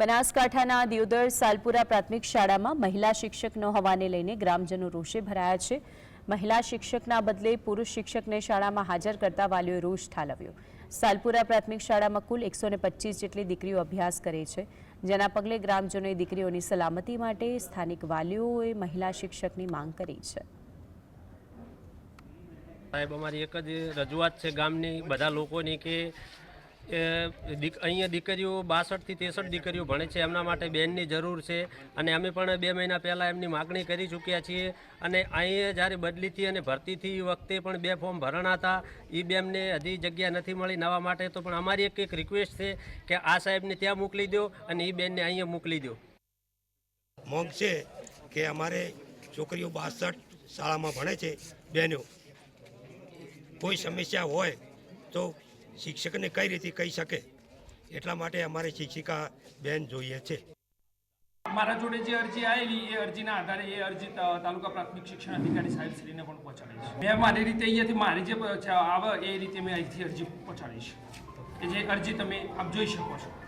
બનાસકાંઠાના દિયોદર સાલપુરા પ્રાથમિક શાળામાં મહિલા શિક્ષક ન હોવાને લઈને ગ્રામજનો રોષે ભરાયા છે. મહિલા શિક્ષકના બદલે પુરુષ શિક્ષકને શાળામાં હાજર કરતા વાલીઓએ રોષ ઠાલવ્યો. સાલપુરા પ્રાથમિક શાળામાં કુલ એકસો જેટલી દીકરીઓ અભ્યાસ કરે છે. જેના પગલે ગ્રામજનોએ દીકરીઓની સલામતી માટે સ્થાનિક વાલીઓએ મહિલા શિક્ષકની માંગ કરી છે. સાહેબ, અમારી એક જ રજૂઆત છે ગામની. બધા લોકોની કે અહીંયા દીકરીઓ બાસઠથી ત્રેસઠ દીકરીઓ ભણે છે. એમના માટે બેનની જરૂર છે અને અમે પણ બે મહિના પહેલાં એમની માગણી કરી ચૂક્યા છીએ અને અહીંયા જ્યારે બદલીથી અને ભરતીથી વખતે પણ બે ફોર્મ ભરણા હતા. એ બેમને હજી જગ્યા નથી મળી નવા માટે. તો પણ અમારી એક એક રિક્વેસ્ટ છે કે આ સાહેબને ત્યાં મોકલી દો અને એ બેનને અહીંયા મોકલી દો. મોંઘ છે કે અમારે છોકરીઓ બાસઠ શાળામાં ભણે છે બહેનો કોઈ સમસ્યા હોય તો શિક્ષકને કઈ રીતે કહી શકે? એટલા માટે અમારે શિક્ષિકા બેન જોઈએ છે. મારા જોડે જે અરજી આવેલી, એ અરજીના આધારે એ અરજી તાલુકા પ્રાથમિક શિક્ષણ અધિકારી સાહેબ શ્રીને પણ પહોંચાડી છે. મેં મારી રીતે અહીંયાથી મારી જે આવે એ રીતે મેં અહીંથી અરજી પહોંચાડી છે. કે જે અરજી તમે આપ જોઈ શકો છો.